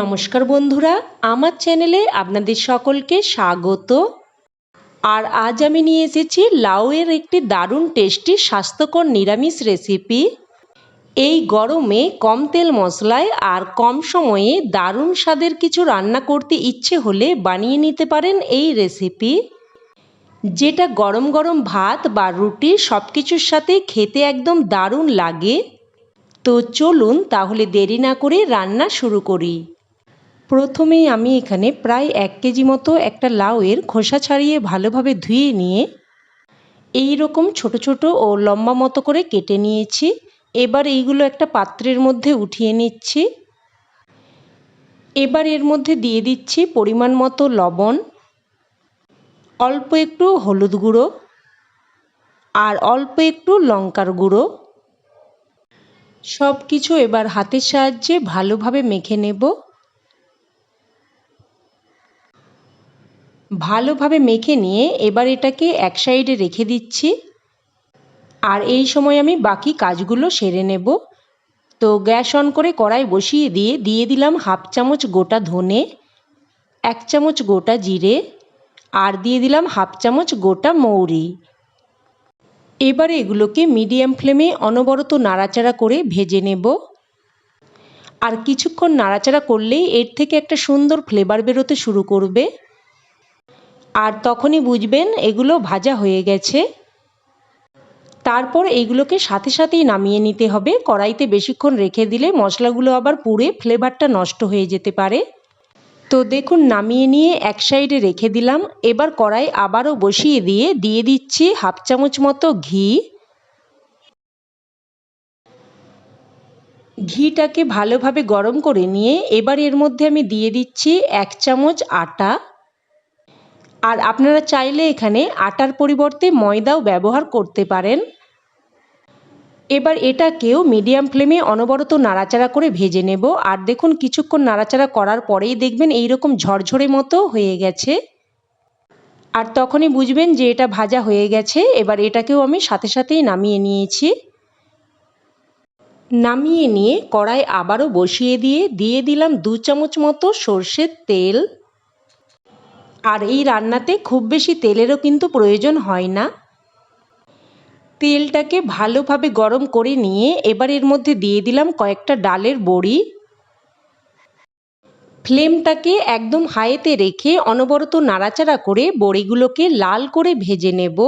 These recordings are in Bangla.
নমস্কার বন্ধুরা, আমার চ্যানেলে আপনাদের সকলকে স্বাগত। আর আজ আমি নিয়ে এসেছি লাউয়ের একটি দারুণ টেস্টি, স্বাস্থ্যকর নিরামিষ রেসিপি। এই গরমে কম তেল মশলায় আর কম সময়ে দারুণ স্বাদের কিছু রান্না করতে ইচ্ছে হলে বানিয়ে নিতে পারেন এই রেসিপি। যেটা গরম গরম ভাত বা রুটি সব কিছুর সাথে খেতে একদম দারুণ লাগে। তো চলুন তাহলে দেরি না করে রান্না শুরু করি। প্রথমেই আমি এখানে প্রায় এক কেজি মতো একটা লাউয়ের খোসা ছাড়িয়ে ভালোভাবে ধুয়ে নিয়ে এই রকম ছোট ছোট ও লম্বা মতো করে কেটে নিয়েছি। এবার এইগুলো একটা পাত্রের মধ্যে উঠিয়ে নিচ্ছি। এবার এর মধ্যে দিয়ে দিচ্ছি পরিমাণ মতো লবণ, অল্প একটু হলুদ গুঁড়ো আর অল্প একটু লঙ্কার গুঁড়ো। সব কিছু এবার হাতের সাহায্যে ভালোভাবে মেখে নেব। ভালোভাবে মেখে নিয়ে এবার এটাকে এক সাইডে রেখে দিচ্ছি। আর এই সময় আমি বাকি কাজগুলো সেরে নেব। তো গ্যাস অন করে কড়াই বসিয়ে দিয়ে দিয়ে দিলাম হাফ চামচ গোটা ধনে, এক চামচ গোটা জিরে, আর দিয়ে দিলাম হাফ চামচ গোটা মৌরি। এবারে এগুলোকে মিডিয়াম ফ্লেমে অনবরত নাড়াচাড়া করে ভেজে নেব। আর কিছুক্ষণ নাড়াচাড়া করলেই এর থেকে একটা সুন্দর ফ্লেভার বেরোতে শুরু করবে। আর তখনই বুঝবেন এগুলো ভাজা হয়ে গেছে। তারপর এইগুলোকে সাথে সাথেই নামিয়ে নিতে হবে। কড়াইতে বেশিক্ষণ রেখে দিলে মশলাগুলো আবার পুড়ে ফ্লেভারটা নষ্ট হয়ে যেতে পারে। তো দেখুন, নামিয়ে নিয়ে এক সাইডে রেখে দিলাম। এবার কড়াই আবারও বসিয়ে দিয়ে দিয়ে দিচ্ছি হাফ চামচ মতো ঘি। ঘিটাকে ভালোভাবে গরম করে নিয়ে এবার এর মধ্যে আমি দিয়ে দিচ্ছি এক চামচ আটা। আর আপনারা চাইলে এখানে আটার পরিবর্তে ময়দাও ব্যবহার করতে পারেন। এবার এটাকেও মিডিয়াম ফ্লেমে অনবরত নাড়াচাড়া করে ভেজে নেব। আর দেখুন, কিছুক্ষণ নাড়াচাড়া করার পরেই দেখবেন এই রকম ঝরঝরে মতো হয়ে গেছে। আর তখনই বুঝবেন যে এটা ভাজা হয়ে গেছে। এবার এটাকেও আমি সাথে সাথেই নামিয়ে নিয়েছি। নামিয়ে নিয়ে কড়াই আবারও বসিয়ে দিয়ে দিয়ে দিলাম দু চামচ মতো সর্ষের তেল। আর এই রান্নাতে খুব বেশি তেলেরও কিন্তু প্রয়োজন হয় না। তেলটাকে ভালোভাবে গরম করে নিয়ে এবার এর মধ্যে দিয়ে দিলাম কয়েকটা ডালের বড়ি। ফ্লেমটাকে একদম হাইতে রেখে অনবরত নাড়াচাড়া করে বড়িগুলোকে লাল করে ভেজে নেব।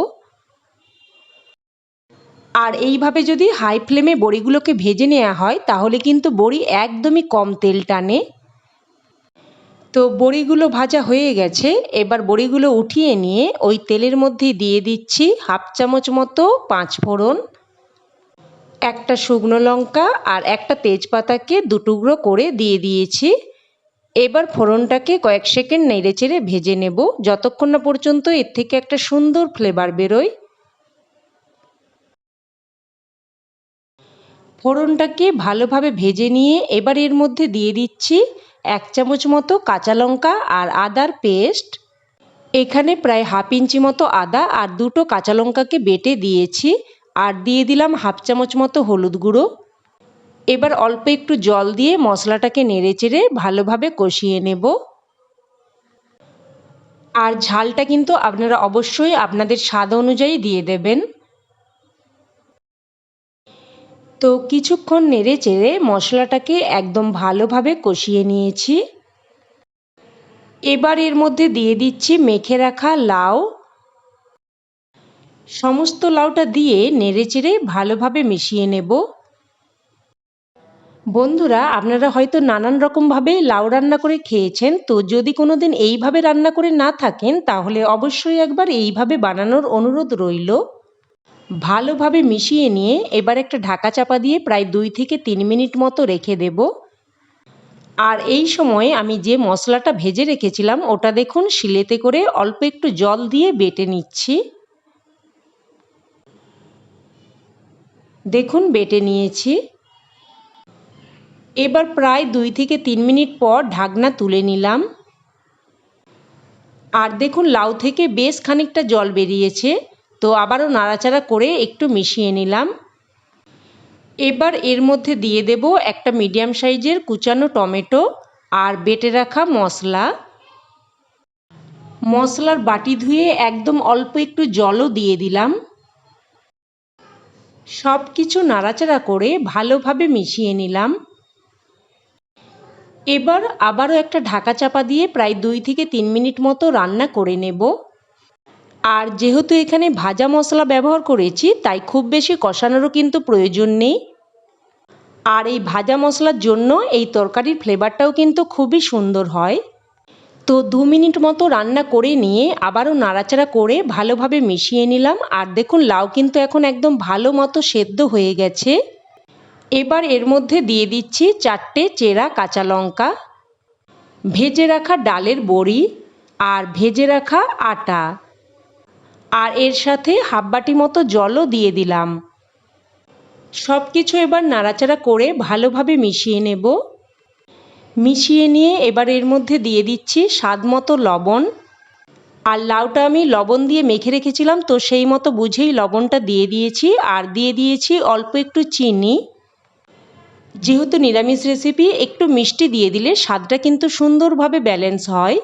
আর এইভাবে যদি হাই ফ্লেমে বড়িগুলোকে ভেজে নেওয়া হয় তাহলে কিন্তু বড়ি একদমই কম তেল টানে। তো বড়িগুলো ভাজা হয়ে গেছে। এবার বড়িগুলো উঠিয়ে নিয়ে ওই তেলের মধ্যে দিয়ে দিচ্ছি হাফ চামচ মতো পাঁচ ফোড়ন, একটা শুকনো লঙ্কা আর একটা তেজপাতাকে দুটুকরো করে দিয়ে দিয়েছি। এবার ফোড়নটাকে কয়েক সেকেন্ড নেড়ে চেড়ে ভেজে নেব। যতক্ষণ না পর্যন্ত এর থেকে একটা সুন্দর ফ্লেভার বেরোয় ফোড়নটাকে ভালোভাবে ভেজে নিয়ে এবার এর মধ্যে দিয়ে দিচ্ছি এক চামচ মতো কাঁচা লঙ্কা আর আদার পেস্ট। এখানে প্রায় হাফ ইঞ্চি মতো আদা আর দুটো কাঁচা লঙ্কাকে বেটে দিয়েছি আর দিয়ে দিলাম হাফ চামচ মতো হলুদ গুঁড়ো। এবার অল্প একটু জল দিয়ে মশলাটাকে নেড়ে চেড়ে ভালোভাবে কষিয়ে নেব। আর ঝালটা কিন্তু আপনারা অবশ্যই আপনাদের স্বাদ অনুযায়ী দিয়ে দেবেন। তো কিছুক্ষণ নেড়ে চেড়ে মশলাটাকে একদম ভালোভাবে কষিয়ে নিয়েছি। এবার এর মধ্যে দিয়ে দিচ্ছি মেখে রাখা লাউ। সমস্ত লাউটা দিয়ে নেড়ে চেড়ে ভালোভাবে মিশিয়ে নেব। বন্ধুরা, আপনারা হয়তো নানান রকমভাবে লাউ রান্না করে খেয়েছেন, তো যদি কোনো দিন এইভাবে রান্না করে না থাকেন, তাহলে অবশ্যই একবার এইভাবে বানানোর অনুরোধ রইল। ভালোভাবে মিশিয়ে নিয়ে এবার একটা ঢাকা চাপা দিয়ে প্রায় দুই থেকে তিন মিনিট মতো রেখে দেব। আর এই সময়ে আমি যে মশলাটা ভেজে রেখেছিলাম, ওটা দেখুন শিলেতে করে অল্প একটু জল দিয়ে বেটে নিচ্ছি। দেখুন, বেটে নিয়েছি। এবার প্রায় দুই থেকে তিন মিনিট পর ঢাকনা তুলে নিলাম। আর দেখুন, লাউ থেকে বেশ খানিকটা জল বেরিয়েছে। তো আবারও নাড়াচাড়া করে একটু মিশিয়ে নিলাম। এবার এর মধ্যে দিয়ে দেব একটা মিডিয়াম সাইজের কুচানো টমেটো আর বেটে রাখা মশলা। মশলার বাটি ধুয়ে একদম অল্প একটু জলও দিয়ে দিলাম। সব কিছু নাড়াচাড়া করে ভালোভাবে মিশিয়ে নিলাম। এবার আবারও একটা ঢাকা চাপা দিয়ে প্রায় দুই থেকে তিন মিনিট মতো রান্না করে নেব। আর যেহেতু এখানে ভাজা মশলা ব্যবহার করেছি, তাই খুব বেশি কষানোরও কিন্তু প্রয়োজন নেই। আর এই ভাজা মশলার জন্য এই তরকারির ফ্লেভারটাও কিন্তু খুবই সুন্দর হয়। তো দু মিনিট মতো রান্না করে নিয়ে আবারও নাড়াচাড়া করে ভালোভাবে মিশিয়ে নিলাম। আর দেখুন, লাউ কিন্তু এখন একদম ভালো মতো সেদ্ধ হয়ে গেছে। এবার এর মধ্যে দিয়ে দিচ্ছি চারটে চেরা কাঁচা লঙ্কা, ভেজে রাখা ডালের বড়ি আর ভেজে রাখা আটা। আর এর সাথে হাফ বাটি মতো জলও দিয়ে দিলাম। সব কিছু এবার নাড়াচাড়া করে ভালোভাবে মিশিয়ে নেব। মিশিয়ে নিয়ে এবার এর মধ্যে দিয়ে দিচ্ছি স্বাদ মতো লবণ। আর লাউটা আমি লবণ দিয়ে মেখে রেখেছিলাম, তো সেই মতো বুঝেই লবণটা দিয়ে দিয়েছি। আর দিয়ে দিয়েছি অল্প একটু চিনি। যেহেতু নিরামিষ রেসিপি একটু মিষ্টি দিয়ে দিলে স্বাদটা কিন্তু সুন্দরভাবে ব্যালেন্স হয়।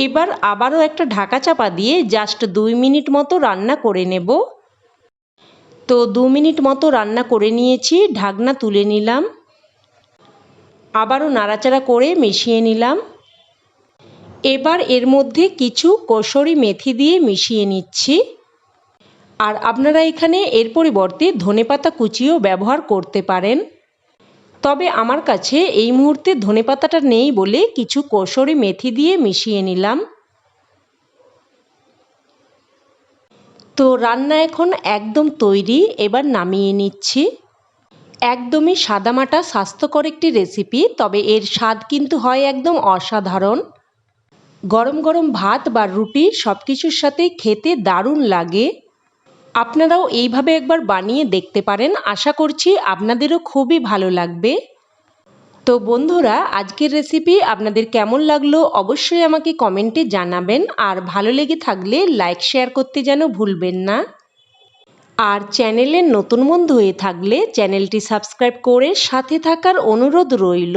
এবার আবারও একটা ঢাকা চাপা দিয়ে জাস্ট দুই মিনিট মতো রান্না করে নেব। তো দু মিনিট মতো রান্না করে নিয়েছি, ঢাকনা তুলে নিলাম। আবারও নাড়াচাড়া করে মিশিয়ে নিলাম। এবার এর মধ্যে কিছু কসুরি মেথি দিয়ে মিশিয়ে নিচ্ছি। আর আপনারা এখানে এর পরিবর্তে ধনেপাতা কুচিও ব্যবহার করতে পারেন। তবে আমার কাছে এই মুহূর্তে ধনেপাতাটা নেই বলে কিছু কসুরি মেথি দিয়ে মিশিয়ে নিলাম। তো রান্না এখন একদম তৈরি, এবার নামিয়ে নিচ্ছি। একদমই সাদামাটা স্বাস্থ্যকর একটি রেসিপি, তবে এর স্বাদ কিন্তু হয় একদম অসাধারণ। গরম গরম ভাত বা রুটি সব কিছুর সাথে খেতে দারুণ লাগে। আপনারাও এইভাবে একবার বানিয়ে দেখতে পারেন। আশা করছি আপনাদেরও খুবই ভালো লাগবে। তো বন্ধুরা, আজকের রেসিপি আপনাদের কেমন লাগল অবশ্যই আমাকে কমেন্টে জানাবেন। আর ভালো লেগে থাকলে লাইক শেয়ার করতে যেন ভুলবেন না। আর চ্যানেলের নতুন বন্ধু হয়ে থাকলে চ্যানেলটি সাবস্ক্রাইব করে সাথে থাকার অনুরোধ রইল।